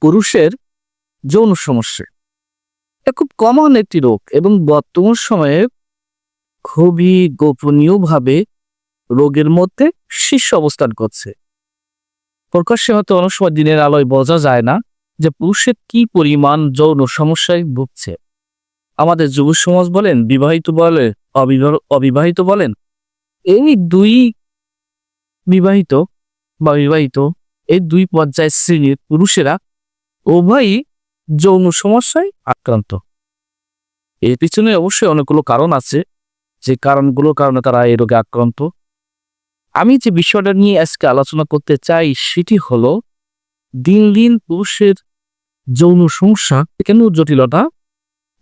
পুরুষের যৌন সমস্যা। এটা খুব কমন একটি রোগ এবং বর্তমান সময়ে খুবই গোপনীয়ভাবে রোগের মধ্যে শীর্ষ অবস্থান করছে। প্রকাশ্যে হয়তো অনেক সময় দিনের আলোয় বোঝা যায় না যে পুরুষের কি পরিমাণ যৌন সমস্যায় ভুগছে। আমাদের যুব সমাজ বলেন, বিবাহিত বলে, অবিবাহ- অবিবাহিত বলেন, এই দুই বিবাহিত বা বিবাহিত, এই দুই পর্যায়ের শ্রেণির পুরুষেরা উভয়ই যৌন সমস্যায় আক্রান্ত। এর পিছনে অবশ্যই অনেকগুলো কারণ আছে। যে কারণগুলোর কারণে তারা এই রোগে আক্রান্ত। আমি যে বিষয়টা নিয়ে আজকে আলোচনা করতে চাই সেটি হলো, দিন দিন পুরুষের যৌন সমস্যা কেন জটিলতা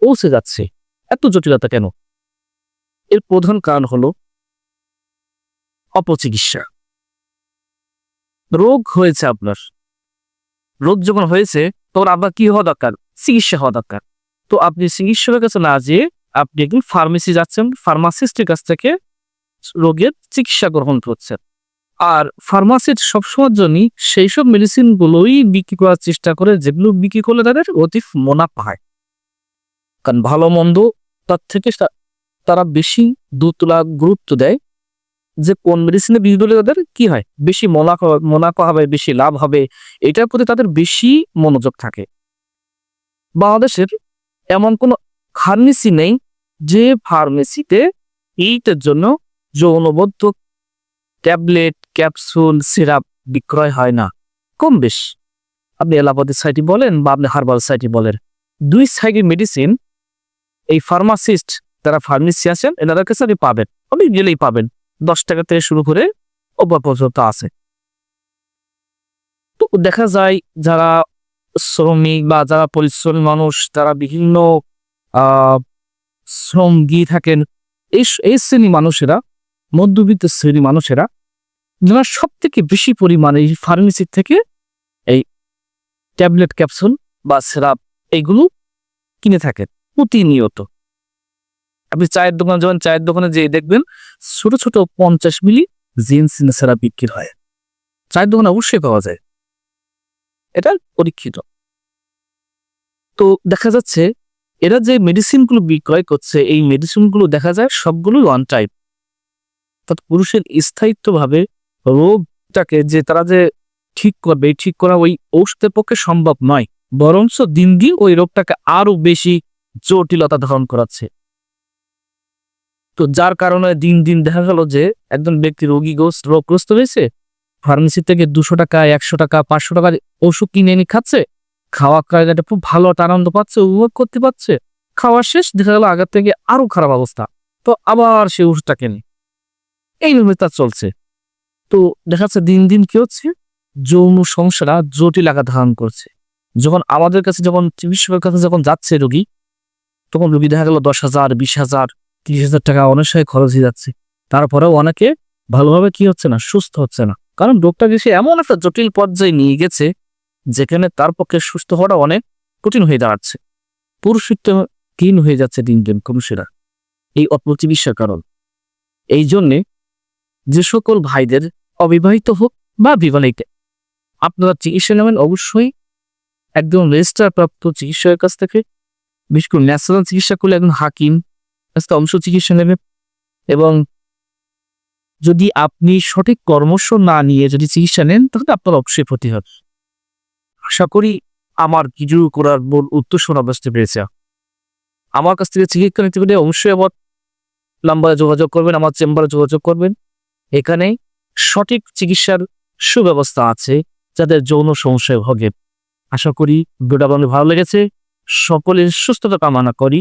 পৌঁছে যাচ্ছে? এত জটিলতা কেন? এর প্রধান কারণ হলো, অপচিকিৎসা। রোগ হয়েছে আপনার। রোগ যখন হয়েছে, তখন আপনার কি হওয়া দরকার? চিকিৎসা হওয়া দরকার। তো আপনি চিকিৎসকের কাছে না যেয়ে আপনি একদিন ফার্মেসি যাচ্ছেন ফার্মাসিস্টের কাছ থেকে রোগের চিকিৎসা গ্রহণ করছেন। আর ফার্মাসিস্ট সবসময়ের জন্যই সেই সব মেডিসিনগুলোই বিক্রি করার চেষ্টা করে, যেগুলো বিক্রি করলে তাদের অতি মুনাফা হয়। কারণ ভালো মন্দ, তার থেকে তারা বেশি দু তোলা গুরুত্ব দেয়। যে কোন মেডিসিনে বিক্রি করলে তাদের কি হয়? বেশি মুনাফা মুনাফা হবে, বেশি লাভ হবে, এটার প্রতি তাদের বেশি মনোযোগ থাকে। বাংলাদেশের এমন কোনো ফার্মেসি নেই যে ফার্মেসিতে এইটার জন্য যৌনবদ্ধ ট্যাবলেট ক্যাপসুল সিরাপ বিক্রয় হয় না। কম বেশ। আপনি এলাপাতি সাইটি বলেন বা আপনি হার্বাল সাইটি বলেন। দুই সাইডের মেডিসিন এই ফার্মাসিস্ট যারা ফার্মেসি আছেন, এনাদের কাছে আপনি পাবেন। আপনি গেলেই পাবেন। দশ টাকা থেকে শুরু করে ওপর পর্যন্ত আছে। তো দেখা যায় যারা শ্রমিক বা যারা পরিশ্রমী মানুষ তারা বিভিন্ন শ্রম দিয়ে থাকেন, এই এই শ্রেণি মানুষেরা, মধ্যবিত্ত শ্রেণি মানুষেরা, যারা সব থেকে বেশি পরিমাণে এই ফার্মেসির থেকে এই ট্যাবলেট ক্যাপসুল বা সিরাপ এইগুলো কিনে থাকেন প্রতিনিয়ত। আপনি চায়ের দোকান যখন চায়ের দোকানে যেয়ে দেখবেন ছোট ছোট পঞ্চাশ মিলি জিনসিন সিরাপ বিক্রি হয়। চায়ের দোকানে অবশ্যই পাওয়া যায়। এটা পরীক্ষিত। তো দেখা যাচ্ছে এরা যে মেডিসিনগুলো বিক্রয় করছে, এই মেডিসিনগুলো দেখা যায় সবগুলো ওয়ান টাইপ অর্থাৎ পুরুষের স্থায়িত্বভাবে রোগটাকে যে তারা যে ঠিক করবে ঠিক করা ওই ঔষধের পক্ষে সম্ভব নয়। বরঞ্চ দিন দিন ওই রোগটাকে আরও বেশি জটিলতা ধারণ করাচ্ছে। তো যার কারণে দিন দিন দেখা গেল যে একজন ব্যক্তি রোগীগ্রস্ত রোগগ্রস্ত হয়েছে ফার্মেসি থেকে দুশো টাকা, একশো টাকা, পাঁচশো টাকার ওষুধ কিনে এনে খাচ্ছে, খাওয়া কায়দাটা খুব ভালো একটা আনন্দ পাচ্ছে, উপভোগ করতে পারছে, খাওয়া শেষ, দেখা গেল আগের থেকে আরও খারাপ অবস্থা। তো আবার সে ওষুধটা কেনে। এইভাবে তার চলছে। তো দেখা যাচ্ছে দিন দিন কি হচ্ছে? যৌন সমস্যাটা জটিল আকার ধারণ করছে। যখন আমাদের কাছে, যখন চিকিৎসকের কাছে যখন যাচ্ছে রোগী, তখন রোগী দেখা গেল দশ হাজার, বিশ হাজার তিরিশ হাজার টাকা অনেক খরচ হয়ে যাচ্ছে। তারপরেও অনেকে ভালোভাবে কি হচ্ছে না, সুস্থ হচ্ছে না। কারণ রোগটা সে এমন একটা জটিল পর্যায়ে নিয়ে গেছে, যেখানে তার পক্ষে সুস্থ হওয়াটা অনেক কঠিন হয়ে দাঁড়াচ্ছে। পুরুষত্ব ক্ষীণ হয়ে যাচ্ছে দিন দিন পুরুষেরা। এই অপচিকিৎসার কারণ। এই জন্যে যে সকল ভাইদের অবিবাহিত হোক বা বিবাহিত, আপনারা চিকিৎসা নেবেন অবশ্যই। একদম রেজিস্টার প্রাপ্ত চিকিৎসকের কাছ থেকে, বিশেষ করে ন্যাশনাল চিকিৎসা করলে একজন হাকিম। থেকে অংশ চিকিৎসা নেবে। এবং যদি আপনি সঠিক পরামর্শ না নিয়ে যদি চিকিৎসা নেন, তাহলে আপনার অবশ্যই ক্ষতি হবে। আশা করি আমার কিছু করার মূল উত্তর শোনা বুঝতে পেরেছে। আমার কাছ থেকে চিকিৎসা নিতে গেলে অবশ্যই আমার নাম্বারে যোগাযোগ করবেন, আমার চেম্বারে যোগাযোগ করবেন। এখানে সঠিক চিকিৎসার সুব্যবস্থা আছে যাদের যৌন সমস্যায় ভোগে। আশা করি ভিডিওটা আপনাদের ভালো লেগেছে। সকলের সুস্থতা কামনা করি।